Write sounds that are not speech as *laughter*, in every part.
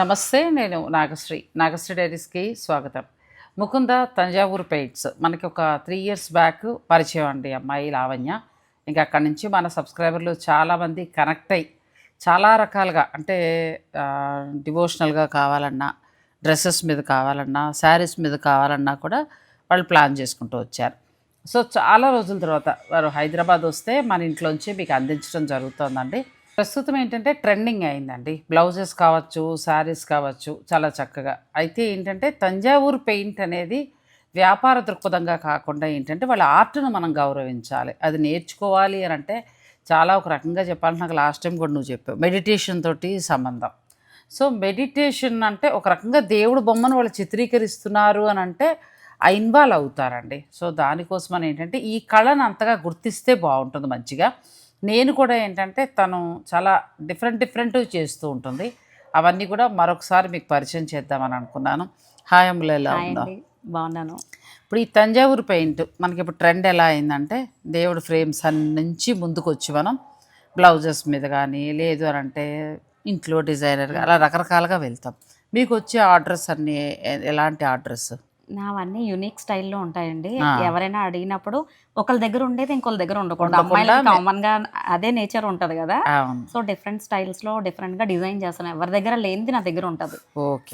నమస్తే నేను నాగశ్రీ. నాగశ్రీ డైరీస్కి స్వాగతం. ముకుంద తంజావూరు పెయింట్స్. మనకి ఒక త్రీ ఇయర్స్ బ్యాక్ పరిచయం అండి అమ్మాయి లావణ్య. ఇంకా అక్కడి నుంచి మన సబ్స్క్రైబర్లు చాలామంది కనెక్ట్ అయ్యి చాలా రకాలుగా అంటే డివోషనల్గా కావాలన్నా డ్రెస్సెస్ మీద కావాలన్నా శారీస్ మీద కావాలన్నా కూడా వాళ్ళు ప్లాన్ చేసుకుంటూ వచ్చారు. సో చాలా రోజుల తర్వాత వారు హైదరాబాద్ వస్తే మన ఇంట్లోంచి మీకు అందించడం జరుగుతుందండి. ప్రస్తుతం ఏంటంటే ట్రెండింగ్ అయిందండి. బ్లౌజెస్ కావచ్చు శారీస్ కావచ్చు చాలా చక్కగా. అయితే ఏంటంటే తంజావూరు పెయింట్ అనేది వ్యాపార దృక్పథంగా కాకుండా ఏంటంటే వాళ్ళ ఆర్ట్ను మనం గౌరవించాలి. అది నేర్చుకోవాలి అని అంటే చాలా ఒక రకంగా చెప్పాలంటే నాకు లాస్ట్ టైం కూడా నువ్వు చెప్పావు. మెడిటేషన్ తోటి సంబంధం. సో మెడిటేషన్ అంటే ఒక రకంగా దేవుడు బొమ్మను వాళ్ళు చిత్రీకరిస్తున్నారు అని అంటే ఇన్వాల్వ్ అవుతారండి. సో దానికోసం అని ఏంటంటే ఈ కళను అంతగా గుర్తిస్తే బాగుంటుంది మంచిగా. నేను కూడా ఏంటంటే తను చాలా డిఫరెంట్ డిఫరెంట్ చేస్తూ ఉంటుంది. అవన్నీ కూడా మరొకసారి మీకు పరిచయం చేద్దామని అనుకున్నాను. హాయ్ అమ్ములు ఎలా ఉందో బాగున్నాను. ఇప్పుడు ఈ తంజావూరు పెయింట్ మనకి ఇప్పుడు ట్రెండ్ ఎలా అయిందంటే దేవుడు ఫ్రేమ్స్ అన్ని నుంచి ముందుకు వచ్చి మనం బ్లౌజెస్ మీద కానీ లేదు అని అంటే ఇంట్లో డిజైనర్ అలా రకరకాలుగా వెళ్తాం. మీకు వచ్చే ఆర్డర్స్ అన్నీ ఎలాంటి ఆర్డర్స్ నావన్నీ యునిక్ స్టైల్లో ఉంటాయండి. ఎవరైనా అడిగినప్పుడు ఒకళ్ళ దగ్గర ఉండేది ఇంకొకళ్ళ దగ్గర ఉండకూడదు. అమ్మాయిలకి మే- కామన్గా అదే నేచర్ ఉంటది కదా. సో డిఫరెంట్ స్టైల్స్లో డిఫరెంట్గా డిజైన్ చేస్తాను. ఎవరి దగ్గర లేనిది నా దగ్గర ఉంటది.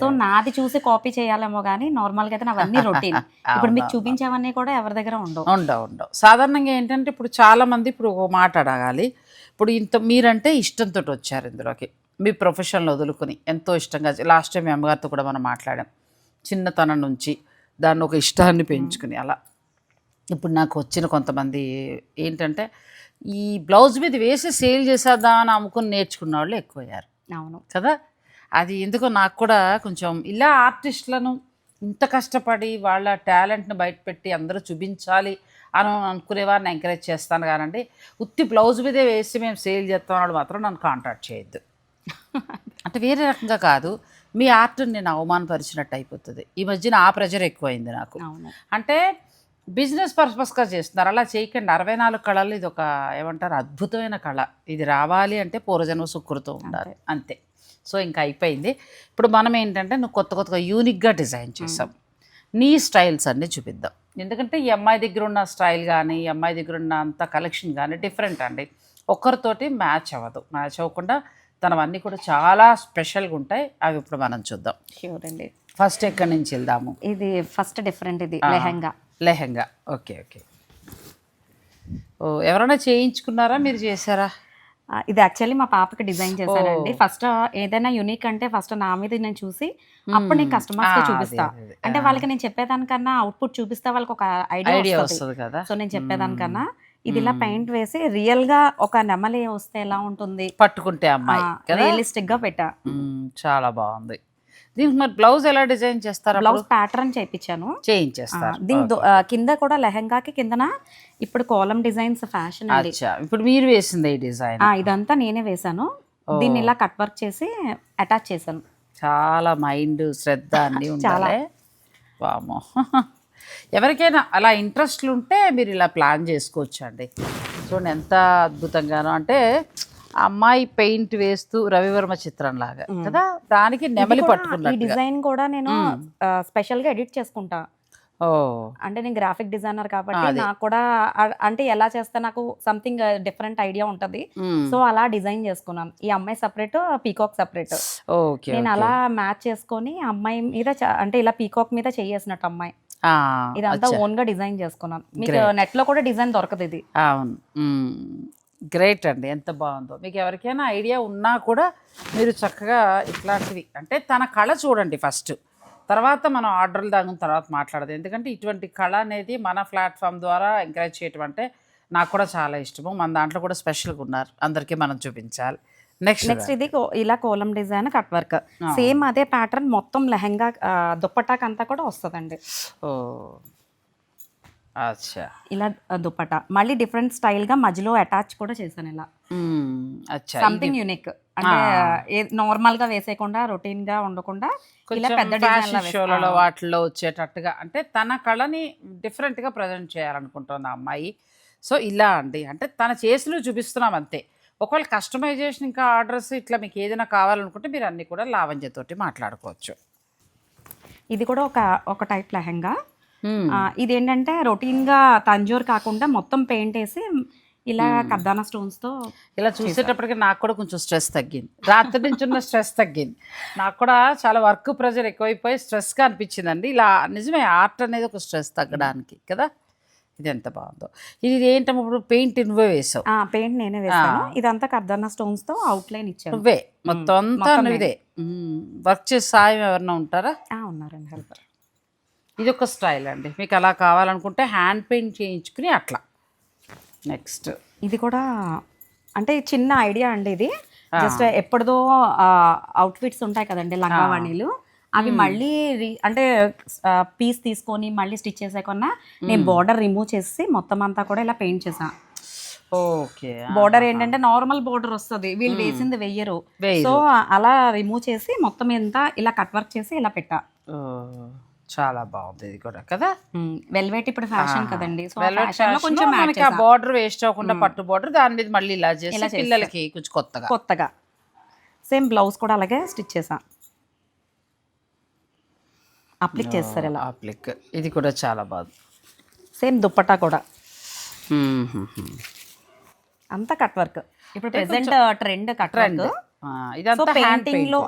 సో నాది చూసి కాపీ చేయాలేమో కానీ నార్మల్గా అయితే నావన్నీ రొటీన్ *laughs* ఇప్పుడు మీకు చూపించేవన్నీ కూడా ఎవరి దగ్గర ఉండవు. ఉండవు ఉండవు. సాధారణంగా ఏంటంటే ఇప్పుడు చాలా మంది ఇప్పుడు ఒక మాట అడగాలి. ఇప్పుడు ఇంత మీరంటే ఇష్టంతో వచ్చారు ఇందులోకి. మీ ప్రొఫెషన్లో వదులుకొని ఎంతో ఇష్టంగా లాస్ట్ టైం మీ అమ్మగారితో కూడా మనం మాట్లాడాం. చిన్నతనం నుంచి దాన్ని ఒక ఇష్టాన్ని పెంచుకుని అలా. ఇప్పుడు నాకు వచ్చిన కొంతమంది ఏంటంటే ఈ బ్లౌజ్ మీద వేసి సేల్ చేసేద్దా అని అమ్ముకుని నేర్చుకున్న వాళ్ళు ఎక్కువయ్యారు. అవును. కదా? అది ఎందుకో నాకు కూడా కొంచెం ఇలా ఆర్టిస్టులను ఇంత కష్టపడి వాళ్ళ టాలెంట్ని బయటపెట్టి అందరూ చూపించాలి అని అనుకునే వారిని ఎంకరేజ్ చేస్తాను కానండి ఉత్తి బ్లౌజ్ మీదే వేసి మేము సేల్ చేస్తాం వాళ్ళు మాత్రం నన్ను కాంటాక్ట్ చేయొద్దు. *laughs* అంటే వేరే రకంగా కాదు మీ ఆర్ట్ని నేను అవమానపరిచినట్టు అయిపోతుంది. ఈ మధ్యన ఆ ప్రెజర్ ఎక్కువైంది నాకు. అంటే బిజినెస్ పర్పస్గా చేస్తున్నారు. అలా చేయకండి. అరవై నాలుగు కళలు ఇది ఒక ఏమంటారు అద్భుతమైన కళ. ఇది రావాలి అంటే పూర్వజన్మ సుకృతం ఉండాలి. అంతే. సో ఇంకా అయిపోయింది. ఇప్పుడు మనం ఏంటంటే నువ్వు కొత్త కొత్తగా యూనిక్గా డిజైన్ చేసాం నీ స్టైల్స్ అన్నీ చూపిద్దాం. ఎందుకంటే ఈ అమ్మాయి దగ్గర ఉన్న స్టైల్ కానీ ఈ అమ్మాయి దగ్గర ఉన్న అంత కలెక్షన్ కానీ డిఫరెంట్ అండి. ఒక్కరితోటి మ్యాచ్ అవ్వదు. మ్యాచ్ అవ్వకుండా తనవన్నీ కూడా చాలా స్పెషల్గా ఉంటాయి. అవి ఇప్పుడు మనం చూద్దాం. ష్యూర్ అండి ఫస్ట్ ఎక్కడి నుంచి వెళ్దాము? ఇది ఫస్ట్ డిఫరెంట్ ఇది. లెహంగా. లెహంగా. Okay okay. ఓ ఎవరైనా చేయించుకున్నారా? మీరు చేశారా? ఇది యాక్చువల్లీ మా పాపకి డిజైన్ చేశానండి. ఫస్ట్ ఏదైనా యునిక్ అంటే ఫస్ట్ నా మీద నేను చూసి అప్పుడు నేను కస్టమర్స్కి చూపిస్తా. అంటే. వాళ్ళకి నేను చెప్పేదానికన్నా అవుట్పుట్ చూపిస్తే వాళ్ళకి ఒక ఐడియా వస్తుంది. కదా. సో నేను చెప్పేదానికన్నా ఇది ఇలా. పెయింట్ వేసి రియల్గా ఒక నెమలి వస్తే ఎలా ఉంటుంది? పట్టుకుంటే అమ్మాయి రియలిస్టిక్గా పెట్టా. చాలా బాగుంది. దీనికి మరి బ్లౌజ్ ఎలా డిజైన్ చేస్తారా బ్లౌజ్ ప్యాటర్న్ చేయించాను. చేయించేస్తారు. దీని కింద కూడా లెహంగాకి కిందన ఇప్పుడు కోలం డిజైన్స్ ఫ్యాషన్ ఇప్పుడు మీరు వేసింది ఈ డిజైన్. ఇదంతా నేనే వేసాను ఓ. దీన్ని ఇలా కట్ వర్క్ చేసి అటాచ్ చేశాను. చాలా మైండ్ శ్రద్ధ అన్నీ. *laughs* ఉండాలి. వామో *laughs* ఎవరికైనా అలా ఇంట్రెస్ట్లు ఉంటే మీరు ఇలా ప్లాన్ చేసుకోవచ్చు అండి చూడండి ఎంత అద్భుతంగానో. అంటే అమ్మాయి పెయింట్ వేస్తూ రవివర్మ చిత్రం లాగా కదా? దానికి నెమలి కూడా- ఈ డిజైన్ కూడా నేను. స్పెషల్గా ఎడిట్ చేసుకుంటా. ఓ. అంటే నేను గ్రాఫిక్ డిజైనర్ కాబట్టి. నాకు కూడా అంటే ఎలా చేస్తే నాకు సంథింగ్ డిఫరెంట్ ఐడియా ఉంటది. సో అలా డిజైన్ చేసుకున్నాను. ఈ అమ్మాయి సపరేట్ పీకాక్ సపరేట్ ఓకే నేను. అలా మ్యాచ్ చేసుకొని అమ్మాయి మీద అంటే ఇలా పీకాక్ మీద చేసినట్టు అమ్మాయి. ఇదంతా. ఓన్గా డిజైన్ చేసుకున్నాను మీకు. నెట్లో కూడా డిజైన్ దొరకదు ఇది. అవును. గ్రేట్ అండి. ఎంత బాగుందో. మీకు ఎవరికైనా ఐడియా ఉన్నా కూడా మీరు చక్కగా ఇట్లాంటివి అంటే తన కళ చూడండి ఫస్ట్ తర్వాత మనం ఆర్డర్లు దాని తర్వాత మాట్లాడదు. ఎందుకంటే ఇటువంటి కళ అనేది మన ప్లాట్ఫామ్ ద్వారా ఎంకరేజ్ చేయటం అంటే నాకు కూడా చాలా ఇష్టము. మన దాంట్లో కూడా స్పెషల్గా ఉన్నారు. అందరికీ మనం చూపించాలి. నెక్స్ట్ నెక్స్ట్ ఇది ఇలా kolam design cut work. Same అదే ప్యాటర్న్ మొత్తం లెహంగా దుప్పటాక్ అంతా కూడా వస్తుందండి. ఇలా దుప్పటా. మళ్ళీ డిఫరెంట్ స్టైల్గా మధ్యలో అటాచ్ కూడా చేశాను ఇలా. సంథింగ్ యూనిక్ అంటే నార్మల్గా వేసేయకుండా రొటీన్గా ఉండకుండా ఇలా పెద్ద షోలలో వాటిల్లో వచ్చేటట్టుగా అంటే తన కళని డిఫరెంట్గా ప్రజెంట్ చేయాలనుకుంటుంది ఆ అమ్మాయి. సో ఇలా అండి. అంటే తన చేసినవి చూపిస్తున్నాం అంతే. ఒకవేళ కస్టమైజేషన్ ఇంకా ఆర్డర్స్ ఇట్లా మీకు ఏదైనా కావాలనుకుంటే మీరు అన్నీ కూడా లావణ్యతోటి మాట్లాడుకోవచ్చు. ఇది కూడా ఒక ఒక టైప్ లెహంగా. ఏంటంటే రొటీన్గా తంజోర్ కాకుండా మొత్తం పెయింట్ వేసి ఇలా కర్దానా స్టోన్స్తో ఇలా చూసేటప్పటికి నాకు కూడా కొంచెం స్ట్రెస్ తగ్గింది. రాత్రి నుంచి ఉన్న స్ట్రెస్ తగ్గింది. నాకు కూడా చాలా వర్క్ ప్రెజర్ ఎక్కువైపోయి స్ట్రెస్గా అనిపించిందండి. ఇలా నిజమే ఆర్ట్ అనేది ఒక స్ట్రెస్ తగ్గడానికి కదా? ఇది ఎంత బాగుందో. ఇది ఏంటమ్మా ఇప్పుడు పెయింట్ నువ్వే వేసావు. పెయింట్ నేనే వేసాను. ఇదంతా కర్దానా స్టోన్స్తో అవుట్లైన్ ఇచ్చాను నువ్వే. మొత్తం అంతా వర్క్ చేసే సాయం ఎవరన్నా ఉంటారా? ఆ, ఉన్నారండి హెల్పర్. ఇది ఒక స్టైల్ అండి. మీకు అలా కావాలనుకుంటే హ్యాండ్ పెయింట్ చేయించుకుని అట్లా. నెక్స్ట్. ఇది కూడా అంటే చిన్న ఐడియా అండి ఇది. జస్ట్ ఎప్పటిదో అవుట్ఫిట్స్ ఉంటాయి కదండి లంగావాణిలు అవి మళ్ళీ అంటే పీస్ తీసుకొని మళ్ళీ స్టిచ్ చేసాకన్నా నేను బార్డర్ రిమూవ్ చేసి మొత్తం అంతా కూడా ఇలా పెయింట్ చేసా ఓకే. బార్డర్ ఏంటంటే నార్మల్ బార్డర్ వస్తుంది. వీళ్ళు వేసింది వెయ్యరు సో అలా రిమూవ్ చేసి మొత్తం ఎంత ఇలా కట్ వర్క్ చేసి ఇలా పెట్టా. చాలా బాగుంది ఇది కూడా కదా? వెల్వెట్ ఇప్పుడు ఫ్యాషన్ కదండి. సో కొంచెం మనకి ఆ. బార్డర్ వేస్ట్ అవ్వకుండా పట్టు బార్డర్ దాని మీద మళ్ళీ ఇలా చేసి పిల్లలకి కొంచెం కొత్తగా. కొత్తగా. సేమ్ బ్లౌజ్ కూడా అలాగే స్టిచ్ చేసా అప్లిక్ చేస్తారు ఇలా. అప్లిక్. ఇది కూడా చాలా బాగుంది సేమ్ దుప్పటా కూడా. అంతా కట్ వర్క్. ఇప్పుడు ప్రెసెంట్ ట్రెండ్ కట్ వర్క్. ఇదంతా పెయింటింగ్లో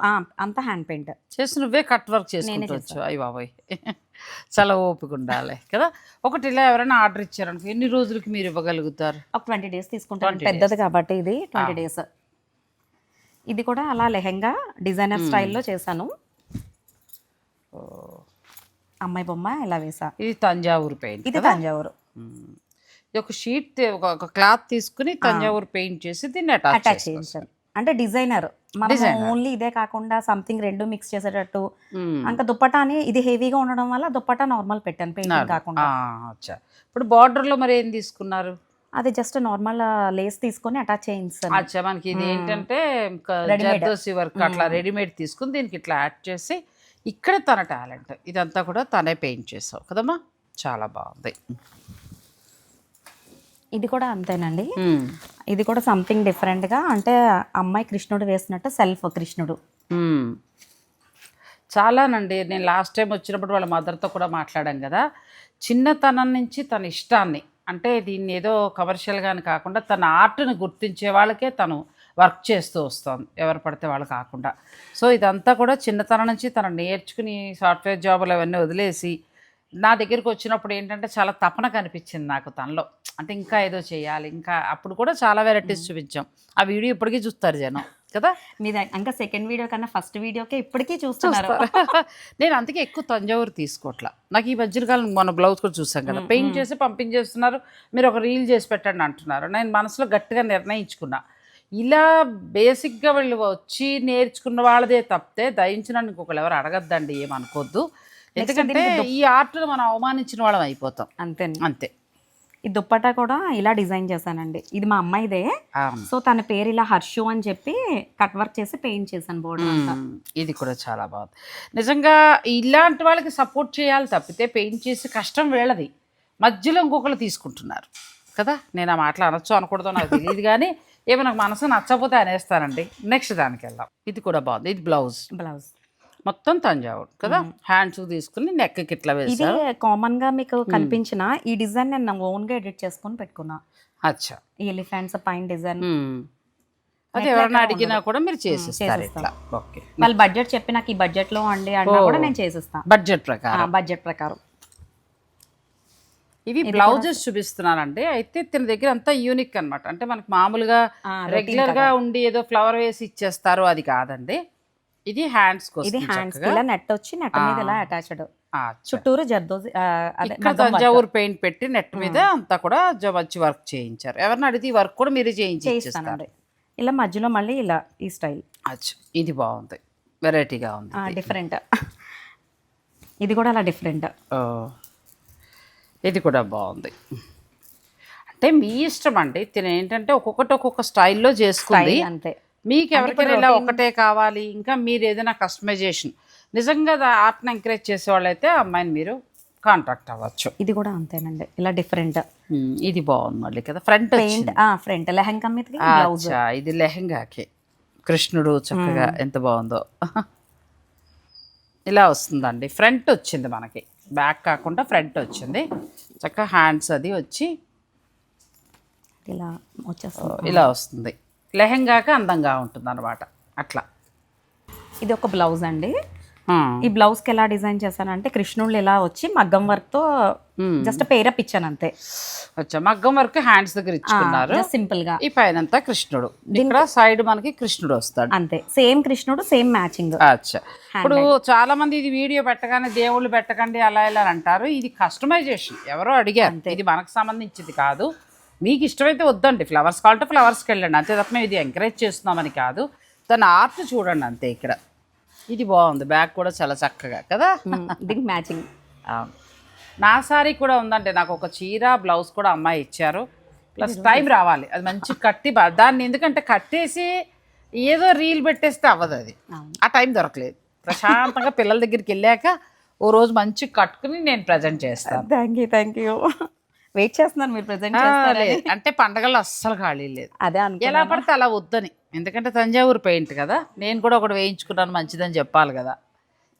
అంతా హ్యాండ్ పెయింట్. చేసి నువ్వే కట్ వర్క్ చేసుకుంటవచ్చు అయ్యి బాబాయ్. *laughs* చాలా ఓపిక ఉండాలి కదా. ఒకటి ఇలా ఎవరైనా ఆర్డర్ ఇచ్చారనుకో ఎన్ని రోజులకి మీరు ఇవ్వగలుగుతారు? ఒక ట్వంటీ డేస్ తీసుకుంటాను పెద్దది కాబట్టి ఇది ట్వంటీ డేస్. ఇది కూడా అలా లెహెంగా డిజైనర్ స్టైల్లో చేశాను. అమ్మాయి బొమ్మ ఇలా వేసా? ఇది తంజావూరు పెయింట్ ఇది తంజావూరు. ఇది ఒక షీట్ ఒక క్లాత్ తీసుకుని తంజావూరు పెయింట్ చేసి దీన్ని అటాచ్ చేయించాను అంటే డిజైనర్. మనం ఓన్లీ ఇదే కాకుండా సంథింగ్ రెండు మిక్స్ చేసేటట్టు. ఇంకా దుప్పటాని ఇది హెవీగా ఉండడం వల్ల దుప్పటా నార్మల్ పెట్టాను పెయింటింగ్ కాకుండా. ఇప్పుడు బార్డర్లో మరి ఏం తీసుకున్నారు? అది జస్ట్ నార్మల్ లేస్ తీసుకొని అటాచ్ చేయించాను. అచ్చా మనకి ఇది ఏంటంటే వర్క్ అట్లా రెడీమేడ్ తీసుకుని దీనికి ఇట్లా యాడ్ చేసి ఇక్కడ తన టాలెంట్. ఇదంతా కూడా తనే పెయింట్ చేసావు కదమ్మా? చాలా బాగుంది. ఇది కూడా అంతేనండి. ఇది కూడా సంథింగ్ డిఫరెంట్గా అంటే అమ్మాయి కృష్ణుడు వేసినట్టు సెల్ఫ్ కృష్ణుడు. చాలానండి. నేను లాస్ట్ టైం వచ్చినప్పుడు వాళ్ళ మదర్తో కూడా మాట్లాడాం కదా. చిన్నతనం నుంచి తన ఇష్టాన్ని అంటే దీన్ని ఏదో కమర్షియల్గా కాకుండా తన ఆర్ట్ని గుర్తించే వాళ్ళకే తను వర్క్ చేస్తూ వస్తుంది ఎవరు పడితే వాళ్ళు కాకుండా. సో ఇదంతా కూడా చిన్నతనం నుంచి తను నేర్చుకుని సాఫ్ట్వేర్ జాబులు అవన్నీ వదిలేసి నా దగ్గరికి వచ్చినప్పుడు ఏంటంటే చాలా తపన కనిపించింది నాకు తనలో. అంటే ఇంకా ఏదో చేయాలి ఇంకా అప్పుడు కూడా చాలా వెరైటీస్ చూపించాం. ఆ వీడియో ఇప్పటికీ చూస్తారు జనం కదా? మీ దగ్గ- ఇంకా సెకండ్ వీడియో కన్నా ఫస్ట్ వీడియోకే ఇప్పటికీ చూస్తున్నారు. *laughs* నేను అందుకే ఎక్కువ తంజావూరు తీసుకోవట్లా నాకు ఈ మధ్యకాలం మన బ్లౌజ్ కూడా చూసాం కదా. పెయింట్ చేసి పంపించేస్తున్నారు మీరు ఒక రీల్ చేసి పెట్టండి అంటున్నారు. నేను మనసులో గట్టిగా నిర్ణయించుకున్నా. ఇలా బేసిక్గా వీళ్ళు వచ్చి నేర్చుకున్న వాళ్ళదే తప్పితే దయించిన నన్ను ఇంకొకరు ఎవరు అడగద్దండి ఏమనుకోవద్దు ఎందుకంటే ఈ ఆర్ట్ను మనం అవమానించిన వాళ్ళం అయిపోతాం. అంతే అంతే. ఈ దుప్పటా కూడా ఇలా డిజైన్ చేశానండి. ఇది మా అమ్మాయిదే. సో తన పేరు ఇలా హర్షు అని చెప్పి కట్ వర్క్ చేసి పెయింట్ చేశాను బోర్డర్ మ్మ్. ఇది కూడా చాలా బాగుంది. నిజంగా ఇలాంటి వాళ్ళకి సపోర్ట్ చేయాలి తప్పితే పెయింట్ చేసి కష్టం వీళ్ళది. మధ్యలో ఇంకొకరు తీసుకుంటున్నారు. కదా? నేను ఆ మాటలు అనొచ్చు అనకూడదో నాకు తెలియదు కానీ *laughs* ఏమో నాకు మనసు నచ్చకపోతే అనేస్తానండి. నెక్స్ట్ దానికి వెళ్దాం. ఇది కూడా బాగుంది. ఇది బ్లౌజ్. బ్లౌజ్. మొత్తం తంజావూరు కదా? హ్యాండ్స్ తీసుకుని నెక్కి ఇట్లా ఇది వేసారు కామన్గా మీకు కనిపించిన ఈ డిజైన్ నేను ఓన్గా ఎడిట్ చేసుకొని పెట్టుకున్నా. అచ్చా. ఈ ఎలిఫెంట్స్ పైన డిజైన్. అది ఎవరైనా అడిగినా కూడా మీరు చేసిస్తారు ఇట్లా. ఓకే వాళ్ళ బడ్జెట్ చెప్పి నాకు ఈ బడ్జెట్లో అండి అన్నా కూడా నేను చేసిస్తా. బడ్జెట్ ప్రకారం. బడ్జెట్ ప్రకారం. ఇవి బ్లౌజెస్ చూపిస్తున్నానండి. అయితే తిన దగ్గర అంతా యూనిక్ అన్నమాట. అంటే మనకి మామూలుగా రెగ్యులర్గా ఉండి ఏదో ఫ్లవర్ వేసి ఇచ్చేస్తారు అది కాదండి. ఇది హ్యాండ్స్ ఇది హ్యాండ్స్ ఇలా నెట్ వచ్చి నెట్ మీద ఇలా అటాచ్డ్ చుట్టూరు ఇక్కడ తంజావూరు పెయింట్ పెట్టి నెట్ మీద అంతా కూడా మంచి వర్క్ చేయించారు. ఎవరిని అడిగితే వర్క్ కూడా మీరే చేయించి ఇచ్చేస్తారు. చేయిస్తానండి. ఇలా మధ్యలో మళ్ళీ ఇలా ఈ స్టైల్ అచ్చా ఇది బాగుంది. వెరైటీగా ఉంది డిఫరెంట్ ఇది. కూడా అలా డిఫరెంట్ ఓ. ఇది కూడా బాగుంది. అంటే మీ ఇష్టం అండి తిన ఏంటంటే ఒక్కొక్కటి ఒక్కొక్క స్టైల్లో చేసుకుంది. అంతే. మీకు ఎవరికైనా ఇలా ఒకటే కావాలి ఇంకా మీరు ఏదైనా కస్టమైజేషన్. నిజంగా ఆర్ట్ని ఎంకరేజ్ చేసే వాళ్ళైతే ఆ అమ్మాయిని మీరు కాంటాక్ట్ అవ్వచ్చు. ఇది కూడా అంతేనండి. ఇలా డిఫరెంట్. ఇది బాగుంది మళ్ళీ కదా. Front front. లెహంగా అచ్చా ఇది లెహంగాకి. కృష్ణుడు చక్కగా ఎంత బాగుందో. *laughs* ఇలా వస్తుందండి. ఫ్రంట్ వచ్చింది మనకి. బ్యాక్ కాకుండా ఫ్రంట్ వచ్చింది. చక్కగా హ్యాండ్స్ అది వచ్చి ఇలా వచ్చేస్తుంది. ఇలా వస్తుంది. లెహంగాకి అందంగా ఉంటుంది అనమాట అట్లా. ఇది ఒక బ్లౌజ్ అండి. ఈ బ్లౌజ్కి ఎలా డిజైన్ చేశానంటే కృష్ణుళ్ళు ఇలా వచ్చి మగ్గం వర్క్తో జస్ట్ పేరప్ ఇచ్చాను అంతే. వచ్చా మగ్గం వరకు హ్యాండ్స్ దగ్గర ఇచ్చుకున్నారు. సింపుల్గా ఈ పైన అంతా కృష్ణుడు ఇక్కడ సైడ్ మనకి కృష్ణుడు వస్తాడు. అంతే సేమ్ కృష్ణుడు సేమ్ మ్యాచింగ్. అచ్చా ఇప్పుడు చాలా మంది ఇది వీడియో పెట్టగానే దేవుళ్ళు పెట్టకండి అలా ఇలా అని అంటారు. ఇది కస్టమైజేషన్. ఎవరో అడిగారు ఇది మనకు సంబంధించింది కాదు. మీకు ఇష్టమైతే వద్దండి ఫ్లవర్స్ కావాలంటే ఫ్లవర్స్కి వెళ్ళండి. అంతే తప్ప మేము ఇది ఎంకరేజ్ చేస్తున్నామని కాదు. దాని ఆర్ట్ చూడండి అంతే ఇక్కడ. ఇది బాగుంది. బ్యాగ్ కూడా చాలా చక్కగా కదా? దీనికి మ్యాచింగ్. నా సారీ కూడా ఉందంటే నాకు ఒక చీర బ్లౌజ్ కూడా అమ్మాయి ఇచ్చారు. ప్లస్ టైం రావాలి. అది మంచి కట్టి దాన్ని ఎందుకంటే కట్టేసి ఏదో రీల్ పెట్టేస్తే అవ్వదు అది. ఆ టైం దొరకలేదు. ప్రశాంతంగా పిల్లల దగ్గరికి వెళ్ళాక ఓ రోజు మంచి కట్టుకుని నేను ప్రజెంట్ చేస్తాను. Thank you thank you. Wait చేస్తున్నాను మీరు ప్రెజెంట్. అంటే పండగల్లో అస్సలు ఖాళీ లేదు. అదే ఎలా పడితే అలా వద్దని. ఎందుకంటే తంజావూరు పెయింట్ కదా. నేను కూడా ఒకటి వేయించుకున్నాను మంచిదని చెప్పాలి కదా.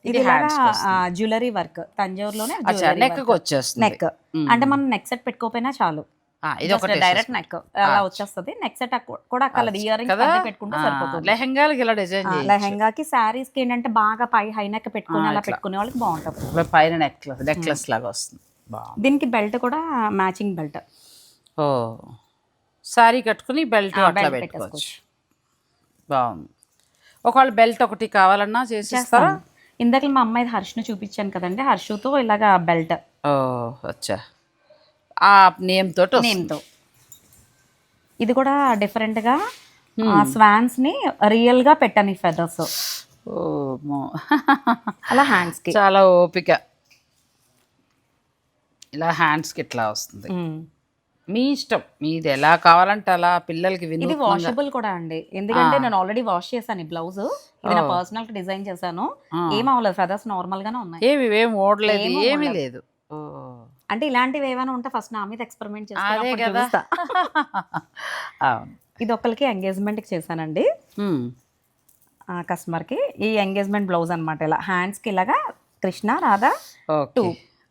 ఇది జ్యువెలరీ వర్క్. తంజావూరులోనే నెక్కి వచ్చేస్తుంది. నెక్ అంటే మనం నెక్ సెట్ పెట్టుకోపోయినా చాలు. ఇది ఒకటి డైరెక్ట్ నెక్ అలా వచ్చేస్తుంది. నెక్ సెట్ కూడా అక్కడ ఇయర్ పెట్టుకుంటే సరిపోతుంది. లెహంగాలకి ఇలా డిజైన్ లెహంగాకి శారీస్కి ఏంటంటే బాగా పై హై నెక్ పెట్టుకుని అలా పెట్టుకునే వాళ్ళకి బాగుంటుంది. పైన నెక్లెస్ నెక్లెస్ లాగా వస్తుంది. దీనికి బెల్ట్ కూడా మ్యాచింగ్ బెల్ట్ ఓ సారీ కట్టుకుని బెల్ట్ అట్లా పెట్టుకోవచ్చు. బాగుంది. ఒకవేళ బెల్ట్ ఒకటి కావాలన్నా చేసిస్తారా? ఇందాక మా అమ్మాయి హర్ష్ను చూపించాను కదండి హర్షుతో ఇలాగా బెల్ట్. వచ్చా ఆ నేమ్ తోటి. నేమ్తో ఇది కూడా డిఫరెంట్గా స్వాన్స్ని రియల్గా పెట్టాను ఈ ఫెదర్స్. అలా హ్యాండ్స్కి. చాలా ఓపిక. ఇలా హ్యాండ్స్కి ఇట్లా వస్తుంది. మీ ఇష్టం. మీది ఎలా కావాలంటే అలా పిల్లలకి ఇది వాషబుల్ కూడా అండి. ఎందుకంటే నేను ఆల్రెడీ వాష్ చేశాను ఈ బ్లౌజ్ ఇది నా పర్సనల్కి డిజైన్ చేశాను. ఏం అవ్వలేదు ఫెదర్స్ నార్మల్ గానే ఉన్నాయి. ఏమి ఏం ఓడలేదు. ఏమీ లేదు. అంటే ఇలాంటివి ఏమైనా ఉంటే ఫస్ట్ నా మీద ఎక్స్పెరిమెంట్ అదే చేస్తాను కదా. *laughs* అవును. ఇది ఒకరికి ఎంగేజ్మెంట్కి చేశానండి. కస్టమర్కి. ఈ ఎంగేజ్మెంట్ బ్లౌజ్ అన్నమాట ఇలా. హ్యాండ్స్కి ఇలాగా కృష్ణ రాధా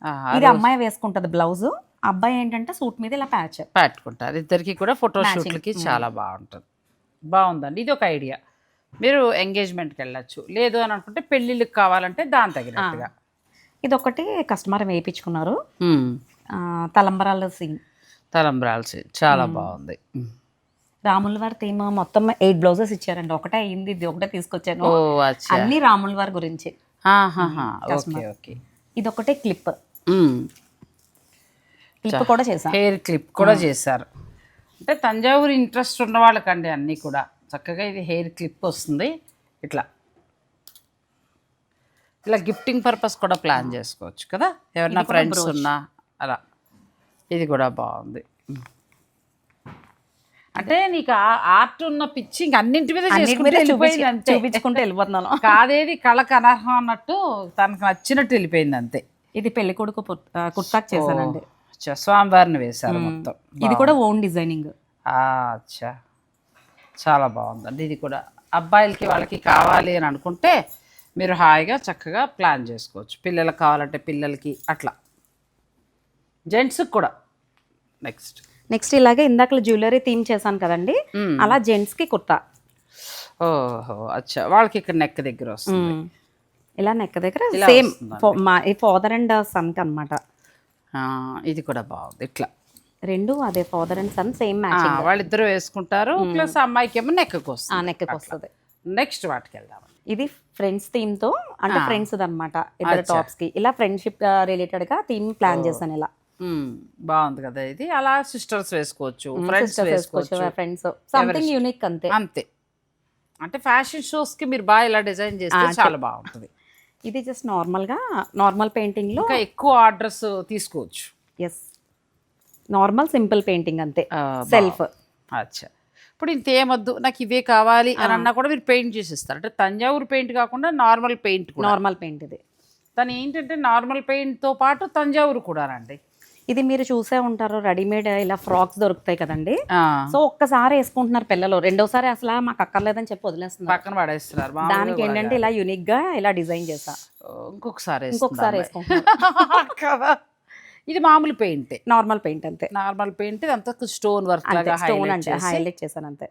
ఆ, ఇది అమ్మాయి వేసుకుంటది బ్లౌజ్ అబ్బాయి ఏంటంటే సూట్ మీద ఇలా ప్యాచ్. పెట్టుకుంటారు. ఇద్దరికి కూడా ఫోటోషూట్లకి చాలా బాగుంటుంది. బాగుందండి. ఇది ఒక ఐడియా. మీరు ఎంగేజ్మెంట్కి వెళ్ళచ్చు. లేదు అని అనుకుంటే పెళ్ళిళ్ళకి కావాలంటే దాని తగినట్టుగా. ఇది ఒకటి కస్టమర్ వేయించుకున్నారు. హ్మ్. ఆ, తలంబరాల సీన్ చాలా బాగుంది. రాముల వారి థీమ్ మొత్తం ఎయిట్ బ్లౌజెస్ ఇచ్చారండి. ఒకటే అయింది. ఇది ఒకటే తీసుకొచ్చాను. అన్ని రాముల వారి గురించి. Okay okay. ఇది ఒకటే క్లిప్. క్లిప్ కూడా చేశాను హెయిర్ క్లిప్ కూడా చేశారు. అంటే తంజావూరు ఇంట్రెస్ట్ ఉన్న వాళ్ళకండి అన్నీ కూడా. చక్కగా ఇది హెయిర్ క్లిప్ వస్తుంది. ఇట్లా. ఇలా గిఫ్టింగ్ పర్పస్ కూడా ప్లాన్ చేసుకోవచ్చు కదా? ఎవరైనా ఫ్రెండ్స్ ఉన్నా అలా. ఇది కూడా బాగుంది. అంటే నీకు ఆర్ట్ ఉన్న పిచ్చి ఇంక అన్నింటి మీద చూపించుకుంటూ వెళ్ళిపోతున్నాను. *laughs* కాదేది కళకు అనర్హం అన్నట్టు తనకు నచ్చినట్టు వెళ్ళిపోయింది అంతే. ఇది పెళ్ళి కొడుకు కుర్తాక్ చేశానండి. అచ్చా, స్వామివారిని వేశారు మొత్తం. ఇది కూడా ఓన్ డిజైనింగ్. అచ్చా. చాలా బాగుందండి. ఇది కూడా అబ్బాయిలకి వాళ్ళకి కావాలి అని అనుకుంటే మీరు హాయిగా చక్కగా ప్లాన్ చేసుకోవచ్చు. పిల్లలకు కావాలంటే పిల్లలకి అట్లా. జెంట్స్కి కూడా. నెక్స్ట్. నెక్స్ట్ ఇలాగే ఇందాక జ్యువెలరీ థీమ్ చేశాను కదండి. అలా జెంట్స్కి కుర్తా. ఓహో అచ్చా. వాళ్ళకి ఇక్కడ నెక్ దగ్గర వస్తుంది. ఇలా నెక్ దగ్గర సేమ్. మా ఫాదర్ అండ్ సన్ అనమాట ఇది కూడా బాగుంది. ఇట్లా. రెండు అదే ఫాదర్ అండ్ సన్ సేమ్ ఆ, మ్యాచింగ్. వాళ్ళిద్దరూ వేసుకుంటారు ప్లస్ అమ్మాయికి ఏమో నెక్కి ఆ వస్తుంది నెక్ వస్తుంది. నెక్స్ట్ వాటికి వెళ్దాం. ఇది ఫ్రెండ్స్ థీమ్తో అంటే ఫ్రెండ్స్ అనమాట ఇద్దరు టాప్స్కి. ఇలా ఫ్రెండ్షిప్ రిలేటెడ్గా థీమ్ ప్లాన్ చేశాను ఇలా. బాగుంది కదా ఇది. అలా సిస్టర్స్ వేసుకోవచ్చు ఫ్రెండ్స్ వేసుకోవచ్చు ఫ్రెండ్స్ సంథింగ్ యూనిక్ అంతే. అంతే. అంటే ఫ్యాషన్ షోస్కి మీరు బాగా ఇలా డిజైన్ చేస్తే చాలా బాగుంటుంది. ఇది జస్ట్ నార్మల్గా నార్మల్ పెయింటింగ్లో ఇంకా ఎక్కువ ఆర్డర్స్ తీసుకోవచ్చు. ఎస్ నార్మల్ సింపుల్ పెయింటింగ్ అంతే. సెల్ఫ్ అచ్చా. ఇప్పుడు ఇంత ఏమొద్దు నాకు ఇవే కావాలి అని అన్నా కూడా మీరు పెయింట్ చేసి ఇస్తారు అంటే తంజావూరు పెయింట్ కాకుండా నార్మల్ పెయింట్ కూడా. నార్మల్ పెయింట్ ఇది. తను ఏంటంటే నార్మల్ పెయింట్తో పాటు తంజావూరు కూడానండి ఇది మీరు చూసే ఉంటారు రెడీమేడ్ ఇలా ఫ్రాక్స్ దొరుకుతాయి కదండి. సో ఒక్కసారి వేసుకుంటున్నారు పిల్లలు. రెండోసారి అసలు మాకు అక్కర్లేదని చెప్పి వదిలేస్తున్నారు. పక్కన పడేస్తున్నారు. దానికి ఏంటంటే ఇలా యూనిక్గా ఇలా డిజైన్ చేసా ఇంకొకసారి ఇంకొకసారి వేసుకుంటున్నారు. *laughs* ఇది మామూలు పెయింటే. నార్మల్ పెయింట్ అంతే. నార్మల్ పెయింట్ ఇదంతా స్టోన్ వర్క్ అంతే లాగా స్టోన్ హైలైట్ చేశాను అంతే.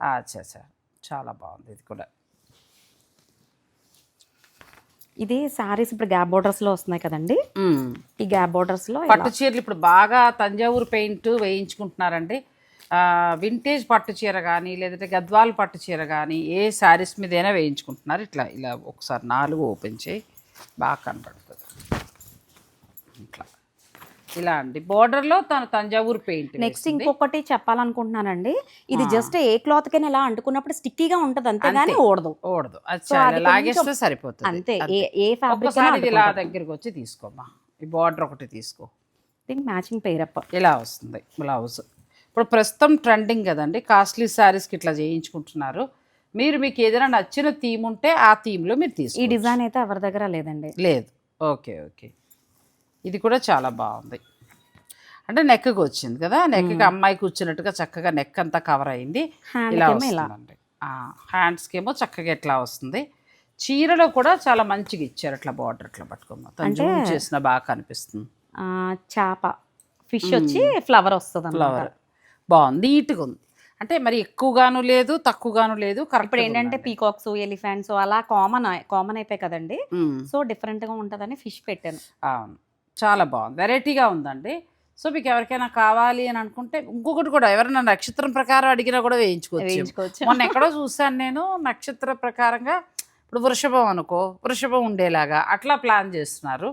చాలా బాగుంది ఇది కూడా. ఇది సారీస్ ఇప్పుడు గ్యాప్ బోర్డర్స్లో వస్తున్నాయి కదండి. ఈ గ్యాప్ బోర్డర్స్లో పట్టు చీరలు ఇప్పుడు బాగా తంజావూరు పెయింట్ వేయించుకుంటున్నారండి. వింటేజ్ పట్టు చీర కానీ లేదంటే గద్వాల్ పట్టు చీర కానీ ఏ శారీస్ మీదైనా వేయించుకుంటున్నారు. ఇట్లా ఇలా ఒకసారి నాలుగు ఓపెన్ చేయి. బాగా కనపడుతుంది. ఇట్లా. ఇలా అండి. బోర్డర్లో తను తంజావూరు పెయింట్ నెక్స్ట్ ఇంకొకటి చెప్పాలనుకుంటున్నానండి. ఇది జస్ట్ ఏ క్లాత్ కైనా ఇలా అంటుకున్నప్పుడు స్టిక్కీగా ఉంటది అంతేగాని ఓడదు ఓడదు లాగేస్తే సరిపోతుంది. అంతే. ఏ ఫ్యాబ్రిక్ ఇలా దగ్గరికి వచ్చి తీసుకోమ్మా ఈ బార్డర్ ఒకటి తీసుకో. దీనికి మ్యాచింగ్ పేరప్ ఇలా వస్తుంది. బ్లౌజ్. ఇప్పుడు ప్రస్తుతం ట్రెండింగ్ కదండి. కాస్ట్లీ శారీస్కి ఇట్లా చేయించుకుంటున్నారు. మీరు మీకు ఏదైనా నచ్చిన థీమ్ ఉంటే ఆ థీమ్లో మీరు ఈ తీసుకో డిజైన్ అయితే ఎవరి దగ్గర లేదండి. లేదు. Okay okay. ఇది కూడా చాలా బాగుంది. అంటే నెక్కి వచ్చింది కదా నెక్కి అమ్మాయి కూర్చున్నట్టుగా చక్కగా నెక్ అంతా కవర్ అయింది. ఇలా. వస్తుందండి. హ్యాండ్స్కి ఏమో చక్కగా ఎట్లా వస్తుంది? చీరలో కూడా చాలా మంచిగా ఇచ్చారు అట్లా బార్డర్ అట్లా పట్టుకోమా చేసిన బాగా కనిపిస్తుంది. ఆ, చేప ఫిష్ వచ్చి ఫ్లవర్ వస్తుంది ఫ్లవర్ బాగుంది నీట్గా ఉంది. అంటే మరి ఎక్కువగాను లేదు తక్కువగాను లేదు కరెక్ట్ ఇప్పుడు ఏంటంటే పీకాక్స్ ఎలిఫెంట్స్ అలా కామన్ కామన్ అయిపోయి కదండి. సో డిఫరెంట్గా ఉంటదని ఫిష్ పెట్టాను. అవును. చాలా బాగుంది. వెరైటీగా ఉందండి. సో మీకు ఎవరికైనా కావాలి అని అనుకుంటే ఇంకొకటి కూడా ఎవరైనా నక్షత్రం ప్రకారం అడిగినా కూడా వేయించుకోవచ్చు. మొన్న ఎక్కడో చూశాను నేను నక్షత్ర ప్రకారంగా ఇప్పుడు వృషభం అనుకో వృషభం ఉండేలాగా అట్లా ప్లాన్ చేస్తున్నారు.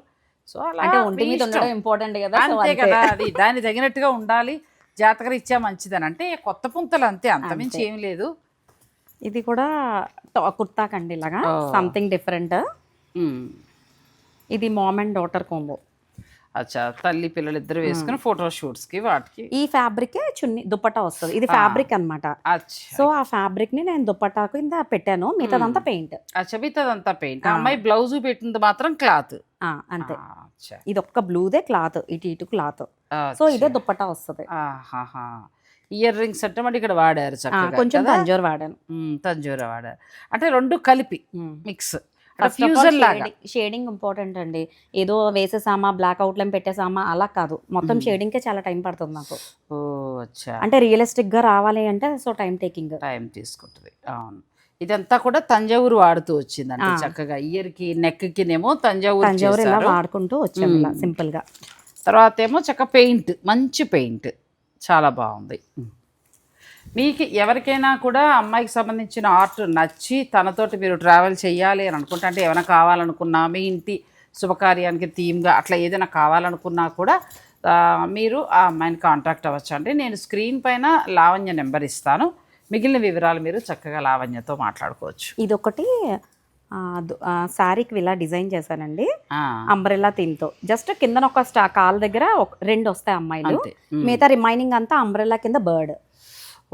సో అలా ఒంటి మీద. ఉండడం ఇంపార్టెంట్ కదా అంతే. కదా అది దాని తగినట్టుగా ఉండాలి. జాతకం ఇచ్చా మంచిదని. అంటే కొత్త పుంతలు అంతే అంతమించి ఏం లేదు. ఇది కూడా కుర్తా కండి ఇలాగా. Something different. ఇది మామ్ అండ్ డాటర్ కోంబో అచ్చా తల్లి పిల్లలు ఇద్దరు వేసుకుని ఫోటో షూట్స్కి వాటికి. ఈ ఫ్యాబ్రిక్ చున్ని దుపట్టా వస్తుంది. ఇది ఫ్యాబ్రిక్ అన్నమాట. అచ్చా. సో ఆ ఫ్యాబ్రిక్ని నేను దుపట్టా కింద పెట్టాను. మిగతాదంతా పెయింట్ అచ్చా మిగతాదంతా పెయింట్ అమ్మాయి బ్లౌజ్ పెట్టింది మాత్రం క్లాత్ అంతే. ఇది ఒక్క బ్లూదే క్లాత్ ఇటు ఇటు క్లాత్ సో ఇదే దుపట్టా వస్తుంది. ఇయర్ రింగ్స్ అంటే మరి ఇక్కడ వాడారు కొంచెం? తంజోర్ వాడాను. తంజూరా వాడారు. అంటే రెండు కలిపి మిక్స్ లాగా. షేడింగ్ ఇంపార్టెంట్ అండి. ఏదో వేసేసామా బ్లాక్ అవుట్ లైన్ పెట్టేసామా అలా కాదు. మొత్తం షేడింగ్ కే చాలా టైం పడుతుంది నాకు. అంటే రియలిస్టిక్గా రావాలి అంటే సో టైం టేకింగ్ టైం తీసుకుంటుంది. అవును. ఇదంతా కూడా తంజావూరు వాడుతూ వచ్చిందండి చక్కగా. ఇయర్కి నెక్ కినేమో తంజావూరు తంజావూరు ఇలా. వాడుకుంటూ వచ్చాము ఇలా సింపుల్గా. తర్వాత ఏమో చక్క పెయింట్ మంచి పెయింట్. చాలా బాగుంది. మీకు ఎవరికైనా కూడా అమ్మాయికి సంబంధించిన ఆర్ట్ నచ్చి తనతోటి మీరు ట్రావెల్ చేయాలి అని అనుకుంటే అంటే ఏమైనా కావాలనుకున్నా మీ ఇంటి శుభకార్యానికి థీమ్గా అట్లా ఏదైనా కావాలనుకున్నా కూడా మీరు ఆ అమ్మాయిని కాంటాక్ట్ అవ్వచ్చండి నేను స్క్రీన్ పైన లావణ్య నెంబర్ ఇస్తాను. మిగిలిన వివరాలు మీరు చక్కగా లావణ్యతో మాట్లాడుకోవచ్చు. ఇది ఒకటి శారీకి ఇలా డిజైన్ చేశానండి. అంబ్రెల్లా తో జస్ట్ కింద ఒక స్టా కాల్ దగ్గర రెండు వస్తాయి అమ్మాయిలు. మిగతా రిమైనింగ్ అంతా అంబ్రెల్లా కింద బర్డ్.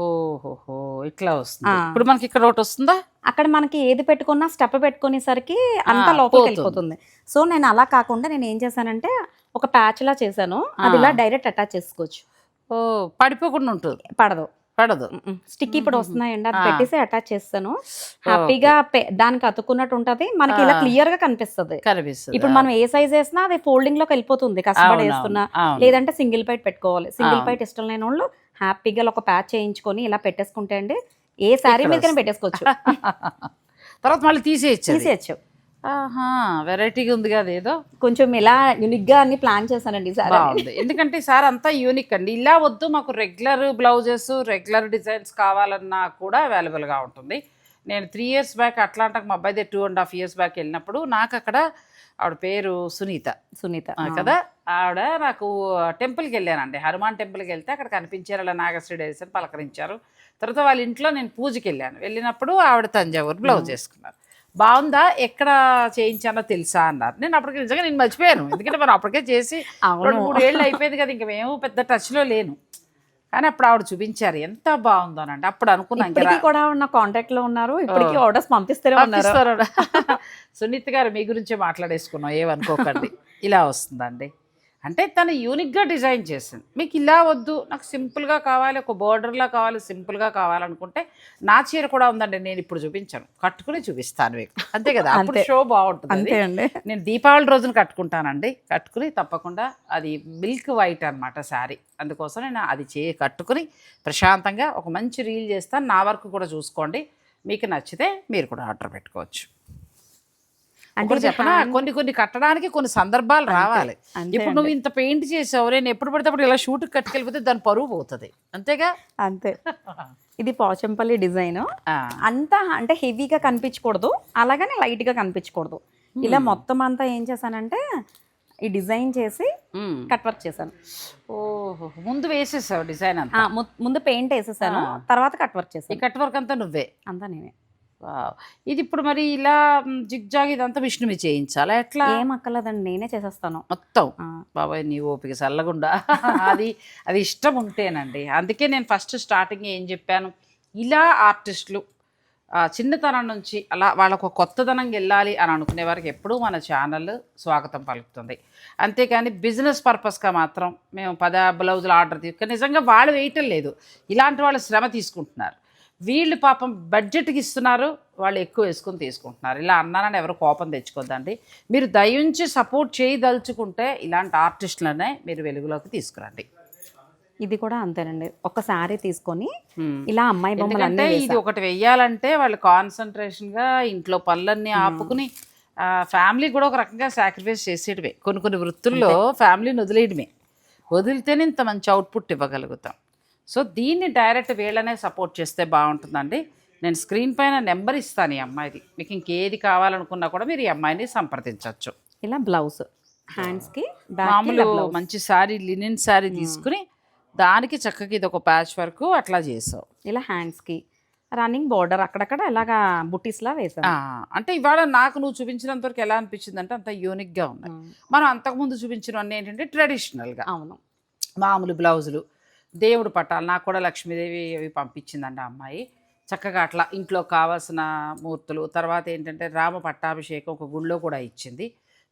ఓహోహో ఇట్లా వస్తుంది. ఇప్పుడు మనకి ఇక్కడ ఒకటి వస్తుందా? అక్కడ మనకి ఏది పెట్టుకున్నా స్టెప్ పెట్టుకునేసరికి అంతా లోపలికి పోతుంది. వెళ్ళిపోతుంది. సో నేను అలా కాకుండా నేను ఏం చేశానంటే ఒక ప్యాచ్ లా చేశాను. అది ఇలా డైరెక్ట్ అటాచ్ చేసుకోవచ్చు. ఓ పడిపోకుండా ఉంటుంది. పడదు. పడదు. స్టిక్ ఇప్పుడు వస్తున్నాయండి అది పెట్టేసి అటాచ్ చేస్తాను. హ్యాపీగా దానికి అతుక్కున్నట్టు ఉంటది. మనకి ఇలా క్లియర్గా కనిపిస్తుంది. కనిపిస్తుంది ఇప్పుడు మనం ఏ సైజ్ వేసినా అది ఫోల్డింగ్లోకి వెళ్ళిపోతుంది కష్టపడి వేస్తున్నా. లేదంటే సింగిల్ పైట్ పెట్టుకోవాలి. సింగిల్. పైట్ ఇష్టం లేని వాళ్ళు హ్యాపీగా ఒక ప్యాచ్ చేయించుకొని ఇలా పెట్టేసుకుంటే అండి ఏ శారీ మీద పెట్టేసుకోవచ్చు. *laughs* తర్వాత మళ్ళీ తీసేయచ్చు తీసేయచ్చు. ఆహా వెరైటీగా ఉంది కదా ఏదో. కొంచెం ఇలా యూనిక్గా అన్ని ప్లాన్ చేశానండి సార్. బాగుంది. ఎందుకంటే సార్ అంతా యూనిక్ అండి. ఇలా వద్దు మాకు రెగ్యులర్ బ్లౌజెస్ రెగ్యులర్ డిజైన్స్ కావాలన్నా కూడా అవైలబుల్గా ఉంటుంది. నేను త్రీ ఇయర్స్ బ్యాక్ అట్లాంటికి మా అబ్బాయి two and half years back వెళ్ళినప్పుడు నాకు అక్కడ ఆవిడ పేరు సునీత. సునీత. కదా? ఆవిడ నాకు టెంపుల్కి వెళ్ళానండి. హనుమాన్ టెంపుల్కి వెళ్తే అక్కడ కనిపించారు. అలా నాగశ్రీ డేస్ అని పలకరించారు. తర్వాత వాళ్ళ ఇంట్లో నేను పూజకి వెళ్ళాను. వెళ్ళినప్పుడు ఆవిడ తంజావూరు బ్లౌజ్ చేసుకున్నారు బాగుందా? ఎక్కడ చేయించానో తెలుసా? అన్నారు. నేను అప్పటికి నిజంగా నేను మర్చిపోయాను. ఎందుకంటే మనం అప్పటికే చేసి. రెండు మూడు ఏళ్ళు అయిపోయింది కదా ఇంక మేము పెద్ద టచ్లో లేను. కానీ అప్పుడు ఆవిడ చూపించారు. ఎంత బాగుందోనండి. అప్పుడు అనుకున్నాం ఇంకా ఇప్పటికీ కూడా నా కాంటాక్ట్లో ఉన్నారు. ఇప్పటికీ ఆర్డర్స్ పంపిస్తారు సునీత్ గారు మీ గురించే మాట్లాడేసుకున్నాం ఏమనుకోకండి. ఇలా వస్తుందండి. అంటే తను యూనిక్గా డిజైన్ చేసింది. మీకు ఇలా వద్దు నాకు సింపుల్గా కావాలి ఒక బోర్డర్లా కావాలి సింపుల్గా కావాలనుకుంటే నా చీర కూడా ఉందండి నేను ఇప్పుడు చూపించాను. కట్టుకుని చూపిస్తాను మీకు. అంతే కదా అప్పుడు. షో బాగుంటుంది అంతే. అండి. నేను దీపావళి రోజున కట్టుకుంటానండి. కట్టుకుని తప్పకుండా అది మిల్క్ వైట్ అనమాట శారీ. అందుకోసం నేను అది చే కట్టుకుని ప్రశాంతంగా ఒక మంచి రీల్ చేస్తాను. నా వరకు కూడా చూసుకోండి. మీకు నచ్చితే మీరు కూడా ఆర్డర్ పెట్టుకోవచ్చు. అంటే చెప్పనా? కొన్ని కొన్ని కట్టడానికి కొన్ని సందర్భాలు రావాలి. ఇప్పుడు నువ్వు ఇంత పెయింట్ చేసావు నేను ఎప్పుడు పడితే అప్పుడు ఇలా షూట్కి కట్టుకెళ్ళిపోతే దాని పరువు పోతుంది. అంతేగా? అంతే. ఇది పోచంపల్లి డిజైన్. అంతా అంటే హెవీగా కనిపించకూడదు అలాగని లైట్గా కనిపించకూడదు. ఇలా మొత్తం అంతా ఏం చేశానంటే ఈ డిజైన్ చేసి. కట్ వర్క్ చేశాను. ఓహో ముందు వేసేసావు డిజైన్ అంతా? ముందు పెయింట్ వేసేసాను తర్వాత కట్ వర్క్ ఈ చేశాను కట్ వర్క్ అంతా నువ్వే? అంతా నేనే. ఇది ఇప్పుడు మరి ఇలా జిగ్జాగ్ ఇదంతా విష్ణు మీద చేయించాలా? ఎట్లా? ఏం అక్కర్లేదండి నేనే చేసేస్తాను. మొత్తం? బాబాయ్ నీ ఓపిక చల్లగుండా? *laughs* అది అది ఇష్టం ఉంటేనండి. అందుకే నేను ఫస్ట్ స్టార్టింగ్ ఏం చెప్పాను? ఇలా ఆర్టిస్టులు చిన్నతనం నుంచి అలా వాళ్ళకు కొత్తదనం వెళ్ళాలి అని అనుకునే వారికి ఎప్పుడూ మన ఛానల్ స్వాగతం పలుకుతుంది. అంతేకాని బిజినెస్ పర్పస్గా మాత్రం మేము పద బ్లౌజులు ఆర్డర్ తీసుకుని నిజంగా వాళ్ళు వేయటం లేదు. ఇలాంటి వాళ్ళు శ్రమ తీసుకుంటున్నారు. వీళ్ళు పాపం బడ్జెట్కి ఇస్తున్నారు వాళ్ళు ఎక్కువ వేసుకొని తీసుకుంటున్నారు. ఇలా అన్నానని ఎవరు కోపం తెచ్చుకోద్దండి. మీరు దయించి సపోర్ట్ చేయదలుచుకుంటే ఇలాంటి ఆర్టిస్టులనే మీరు వెలుగులోకి తీసుకురండి. ఇది కూడా అంతేనండి. ఒక శారీ తీసుకొని. ఇలా అమ్మాయి బొమ్మలు అన్నీ ఇది ఒకటి వెయ్యాలంటే వాళ్ళు కాన్సన్ట్రేషన్గా ఇంట్లో పనులన్నీ ఆపుకుని ఫ్యామిలీ కూడా ఒక రకంగా సాక్రిఫైస్ చేసేయడమే కొన్ని కొన్ని వృత్తుల్లో ఫ్యామిలీని వదిలేయడమే. వదిలితేనే ఇంత మంచి అవుట్పుట్ ఇవ్వగలుగుతాం. సో దీన్ని డైరెక్ట్ వీళ్ళనే సపోర్ట్ చేస్తే బాగుంటుందండి. నేను స్క్రీన్ పైన నెంబర్ ఇస్తాను ఈ అమ్మాయిది. మీకు ఇంకేది కావాలనుకున్నా కూడా మీరు ఈ అమ్మాయిని సంప్రదించవచ్చు. ఇలా బ్లౌజ్. హ్యాండ్స్కి బ్యాక్ మామూలు మంచి శారీ లినిన్ శారీ తీసుకుని దానికి చక్కగా ఇది ఒక ప్యాచ్ వరకు అట్లా చేసావు. ఇలా హ్యాండ్స్కి రన్నింగ్ బోర్డర్ అక్కడక్కడ ఇలాగా బుటీస్ లా వేసాను అంటే ఇవాళ నాకు నువ్వు చూపించినంత వరకు ఎలా అనిపించింది అంటే అంత యూనిక్గా ఉన్నాయి. మనం అంతకుముందు చూపించినవన్నీ ఏంటంటే ట్రెడిషనల్గా అవును. మామూలు బ్లౌజులు. దేవుడు పట్టాలు. నాకు కూడా లక్ష్మీదేవి అవి పంపించిందండి అమ్మాయి. చక్కగా అట్లా ఇంట్లో కావాల్సిన మూర్తులు తర్వాత ఏంటంటే రామ పట్టాభిషేకం ఒక గుళ్ళో కూడా ఇచ్చింది.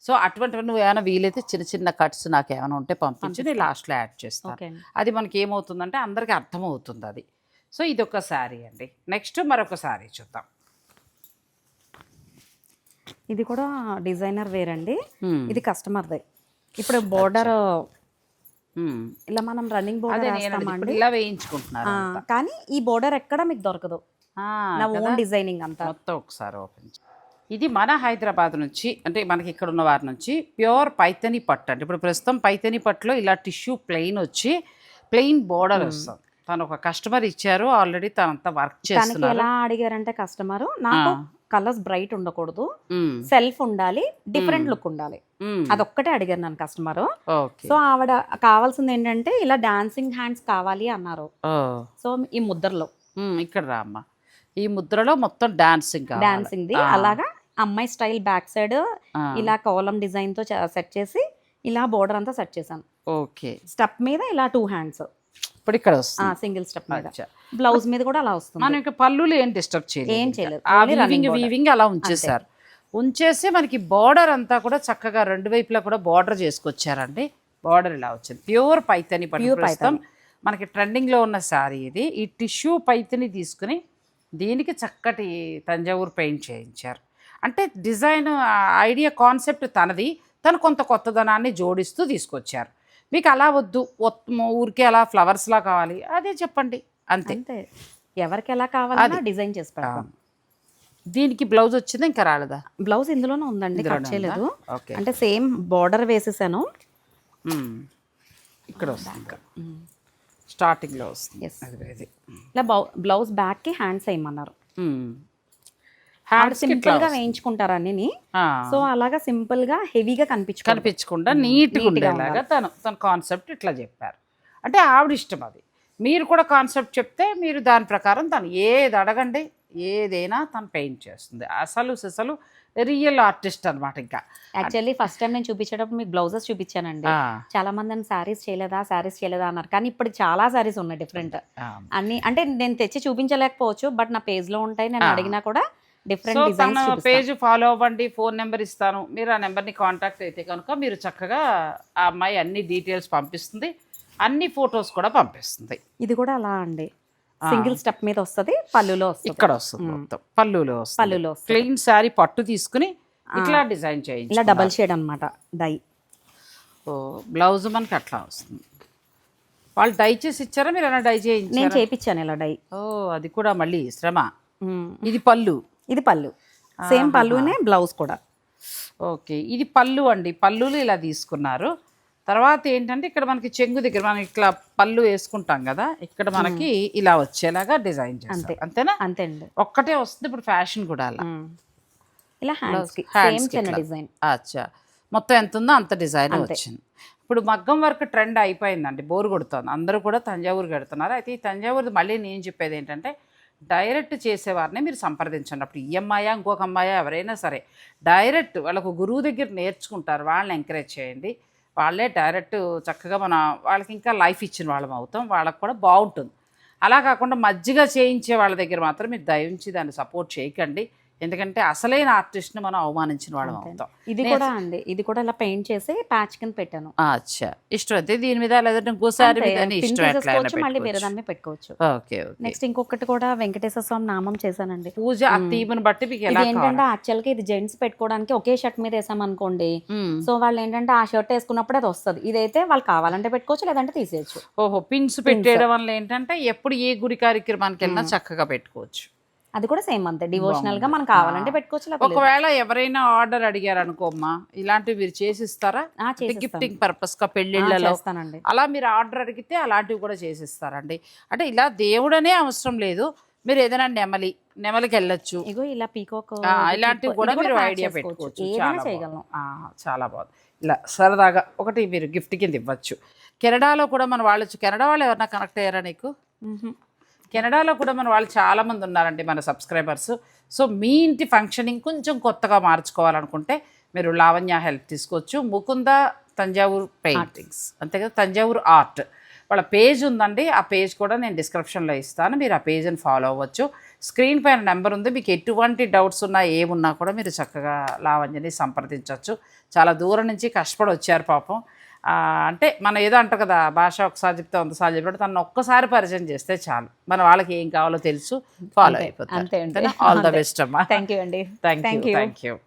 సో అటువంటివి నువ్వు ఏమైనా వీలైతే చిన్న చిన్న కట్స్ నాకు ఏమైనా ఉంటే పంపించి నేను లాస్ట్లో యాడ్ చేస్తాను అది మనకి ఏమవుతుందంటే అందరికీ అర్థమవుతుంది అది. సో ఇది ఒక శారీ అండి. నెక్స్ట్ మరొక శారీ చూద్దాం. ఇది కూడా డిజైనర్ వేర్ అండి. ఇది కస్టమర్దే. ఇప్పుడు బోర్డర్. ఇలా మనం రన్నింగ్ బోర్డర్ వేస్తామండి ఇలా వేయించుకుంటున్నారు. కానీ ఈ బోర్డర్ ఎక్కడ మీకు దొరకదు. నా? ఓన్ డిజైనింగ్ అంతా. మొత్తం ఒకసారి ఓపెన్ ఇది మన హైదరాబాద్ నుంచి అంటే మనకి ఇక్కడ ఉన్న వారి నుంచి ప్యూర్ పైతని పట్టు అంటే ఇప్పుడు ప్రస్తుతం పైతని పట్టులో ఇలా టిష్యూ ప్లెయిన్ వచ్చి ప్లెయిన్ బోర్డర్ వస్తుంది. తను ఒక కస్టమర్ ఇచ్చారు ఆల్రెడీ తనంతా వర్క్ చేస్తున్నారు ఎలా అడిగారంటే కస్టమర్ నాకు కలర్స్ బ్రైట్ ఉండకూడదు. సెల్ఫ్ ఉండాలి డిఫరెంట్ లుక్ ఉండాలి. అదొక్కటే అడిగారు నన్ను కస్టమర్. సో ఆవిడ కావాల్సింది ఏంటంటే ఇలా డాన్సింగ్ హ్యాండ్స్ కావాలి అన్నారు. సో ఈ ముద్రలో. ఇక్కడ రా అమ్మ. ఈ ముద్రలో మొత్తం డాన్సింగ్ డాన్సింగ్ ది అలాగా అమ్మాయి స్టైల్ బ్యాక్ సైడ్ ఇలా కోలం డిజైన్తో సెట్ చేసి ఇలా బోర్డర్ అంతా సెట్ చేశాను. ఓకే. స్టెప్ మీద ఇలా టూ హ్యాండ్స్. ఇప్పుడు ఇక్కడ వస్తుంది సింగిల్ స్టెప్ మీద. బ్లౌజ్ మీద కూడా అలా వస్తుంది. మనం ఇంకా పళ్ళులు ఏం డిస్టర్బ్ చేయలేదు ఏం. చేయలేదు. ఆ వీవింగ్. వీవింగ్ అలా ఉంచేసారు ఉంచేసి మనకి బార్డర్ అంతా కూడా చక్కగా రెండు వైపులా కూడా బార్డర్ చేసుకొచ్చారండి. బార్డర్ ఇలా వచ్చింది. ప్యూర్ పైతని పట్టు మనకి ట్రెండింగ్లో ఉన్న శారీ ఇది. ఈ టిష్యూ పైతని తీసుకుని దీనికి చక్కటి తంజావూరు పెయింట్ చేయించారు. అంటే డిజైన్ ఐడియా కాన్సెప్ట్ తనది. తను కొంత కొత్తదనాన్ని జోడిస్తూ తీసుకొచ్చారు. మీకు అలా వద్దు ఊరికే అలా ఫ్లవర్స్లా కావాలి. అదే చెప్పండి. అంతే. అంతే. ఎవరికి ఎలా కావాలన్నా డిజైన్ చేసి పెడతాం. దీనికి బ్లౌజ్ వచ్చిందా? ఇంకా రాలేదా? బ్లౌజ్ ఇందులోనే ఉందండి. కట్ చేయలేదు. అంటే సేమ్ బార్డర్ వేసేసాను. ఇక్కడ వస్తుంది ఇంకా. స్టార్టింగ్లో వస్తుంది. ఇలా బ్లౌజ్ బ్యాక్కి హ్యాండ్స్ వేయమన్నారు. హ్యాండ్స్ సింపుల్గా వేయించుకుంటారు అన్ని సో అలాగా సింపుల్గా హెవీగా కనిపించుకోవాలి కనిపించకుండా నీట్గా ఉండేలాగా తను తన కాన్సెప్ట్ ఇట్లా చెప్పారు. అంటే ఆవిడ ఇష్టం అది. మీరు కూడా కాన్సెప్ట్ చెప్తే మీరు దాని ప్రకారం తను ఏది అడగండి ఏదైనా తను పెయింట్ చేస్తుంది. అసలు సిసలు రియల్ ఆర్టిస్ట్ అనమాట ఇంకా. యాక్చువల్లీ ఫస్ట్ టైం నేను చూపించేటప్పుడు మీకు బ్లౌజెస్ చూపించానండి. చాలా మంది అని శారీస్ చేయలేదా శారీస్ చేయలేదా అన్నారు. కానీ ఇప్పుడు చాలా శారీస్ ఉన్నాయి డిఫరెంట్. అన్ని అంటే నేను తెచ్చి చూపించలేకపోవచ్చు బట్ నా పేజ్లో ఉంటాయి. నేను. అడిగినా కూడా డిఫరెంట్ తన పేజ్ ఫాలో అవ్వండి ఫోన్ నెంబర్ ఇస్తాను. మీరు ఆ నెంబర్ని కాంటాక్ట్ అయితే కనుక మీరు చక్కగా ఆ అమ్మాయి అన్ని డీటెయిల్స్ పంపిస్తుంది అన్ని ఫొటోస్ కూడా పంపిస్తుంది. ఇది కూడా అలా అండి. సింగిల్ స్టెప్ మీద వస్తది పళ్ళులో వస్తుంది. ఇక్కడ వస్తుంది మొత్తం. పళ్ళులో వస్తుంది. పళ్ళులో వస్తుంది. క్లీన్ శారీ పట్టు తీసుకుని ఇట్లా డిజైన్ చేయించి ఇలా డబల్ షేడ్ అన్నమాట డై. ఓ బ్లౌజ్ మనకి అట్లా వస్తుంది. వాళ్ళు డై చేసి ఇచ్చారా? మీరు ఏమైనా డై నేను చేయించారా చేపించాను ఇలా డై. ఓ అది కూడా మళ్ళీ శ్రమ. ఇది పళ్ళు. ఇది పళ్ళు. సేమ్ పళ్ళునే బ్లౌజ్ కూడా. ఓకే. ఇది పళ్ళు అండి. పళ్ళులు ఇలా తీసుకున్నారు. తర్వాత ఏంటంటే ఇక్కడ మనకి చెంగు దగ్గర మనం ఇట్లా పళ్ళు వేసుకుంటాం కదా ఇక్కడ మనకి ఇలా వచ్చేలాగా డిజైన్ చేస్తారు అంతేనా? అంతే అండి. ఒక్కటే వస్తుంది ఇప్పుడు ఫ్యాషన్ కూడా అలా. ఇలా హ్యాండ్స్ చిన్న. డిజైన్. అచ్చా. మొత్తం ఎంత ఉందో అంత డిజైన్ వచ్చింది. ఇప్పుడు మగ్గం వర్క్ ట్రెండ్ అయిపోయిందండి. బోరు కొడుతుంది. అందరూ కూడా తంజావూరు కడుతున్నారు. అయితే ఈ తంజావూరు మళ్ళీ నేను చెప్పేది ఏంటంటే డైరెక్ట్ చేసేవారిని మీరు సంప్రదించండి. అప్పుడు ఈ అమ్మాయా ఇంకొక అమ్మాయా ఎవరైనా సరే డైరెక్ట్ వాళ్ళకు గురువు దగ్గర నేర్చుకుంటారు. వాళ్ళని ఎంకరేజ్ చేయండి. వాళ్ళే డైరెక్ట్ చక్కగా మన వాళ్ళకి ఇంకా లైఫ్ ఇచ్చిన వాళ్ళం అవుతాం. వాళ్ళకి కూడా బాగుంటుంది. అలా కాకుండా మజ్జిగ చేయించే వాళ్ళ దగ్గర మాత్రం మీరు దయించి దాన్ని సపోర్ట్ చేయకండి. ఎందుకంటే అసలైన ఆర్టిస్ట్ని మనం అవమానించిన వాళ్ళం అవుతాం. ఇది కూడా అండి. ఇది కూడా ఇలా పెయింట్ చేసి ప్యాచ్ కింద పెట్టాను. అచ్చా. ఇష్టం అయితే దీని మీద లేదంటే ఇంకోసారి మళ్ళీ వేరే పెట్టుకోవచ్చు. దాని మీద పెట్టుకోవచ్చు. ఓకే నెక్స్ట్ ఇంకొకటి కూడా వెంకటేశ్వర స్వామి నామం చేశానండి. పూజ థీమ్ని బట్టి మీకు ఏంటంటే యాక్చువల్గా ఇది జెంట్స్ పెట్టుకోవడానికి ఒకే షర్ట్ మీద వేసాం అనుకోండి. సో వాళ్ళు ఏంటంటే ఆ షర్ట్ వేసుకున్నప్పుడు అది వస్తుంది. ఇదైతే వాళ్ళు కావాలంటే పెట్టుకోవచ్చు లేదంటే తీసేయచ్చు. ఓహో పిన్స్ పెట్టేయడం వల్ల ఏంటంటే ఎప్పుడు ఏ గుడి కార్యక్రమానికి వెళ్ళినా చక్కగా పెట్టుకోవచ్చు. అది కూడా సేమ్ అంతే. డివోషనల్గా మనం కావాలంటే పెట్టుకోవచ్చు. ఒకవేళ ఎవరైనా ఆర్డర్ అడిగారు అనుకోమ్మా ఇలాంటివి మీరు చేసిస్తారా. గిఫ్టింగ్ పర్పస్గా పెళ్ళిళ్ళలో అలా మీరు ఆర్డర్ అడిగితే అలాంటివి కూడా చేసిస్తారండి. అంటే ఇలా దేవుడనే అవసరం లేదు. మీరు ఏదైనా నెమలి నెమలికి వెళ్ళొచ్చు. ఇగో ఇలా పీకోక్ ఇలాంటివి కూడా మీరు ఐడియా పెట్టుకోవచ్చు. చాలా చేయగలం. బాగుంది. ఆ, చాలా బాగుంది. ఇలా సరదాగా ఒకటి మీరు గిఫ్ట్ కింద ఇవ్వచ్చు. కెనడాలో కూడా మన వాళ్ళు కెనడా వాళ్ళు ఎవరైనా కనెక్ట్ అయ్యారా నీకు? కెనడాలో కూడా మన వాళ్ళు చాలా మంది ఉన్నారండి మన సబ్స్క్రైబర్స్. సో మీ ఇంటి ఫంక్షనింగ్ కొంచెం కొత్తగా మార్చుకోవాలనుకుంటే మీరు లావణ్య హెల్ప్ తీసుకోవచ్చు. ముకుంద తంజావూరు పెయింటింగ్స్ అంతే కదా? తంజావూరు ఆర్ట్ వాళ్ళ పేజ్ ఉందండి. ఆ పేజ్ కూడా నేను డిస్క్రిప్షన్లో ఇస్తాను. మీరు ఆ పేజ్ని ఫాలో అవ్వచ్చు. స్క్రీన్ పైన నెంబర్ ఉంది. మీకు ఎటువంటి డౌట్స్ ఉన్నా ఏమున్నా కూడా మీరు చక్కగా లావణ్యని సంప్రదించవచ్చు. చాలా దూరం నుంచి కష్టపడి వచ్చారు పాపం. అంటే మనం ఏదో అంటారు కదా భాష ఒకసారి చెప్తే వందసార్లు చెప్పినట్టు తను ఒక్కసారి పరిచయం చేస్తే చాలు. మన వాళ్ళకి ఏం కావాలో తెలుసు ఫాలో అండి. ఆల్ ద బెస్ట్ అమ్మా. థ్యాంక్ యూ అండి. Thank you. Thank you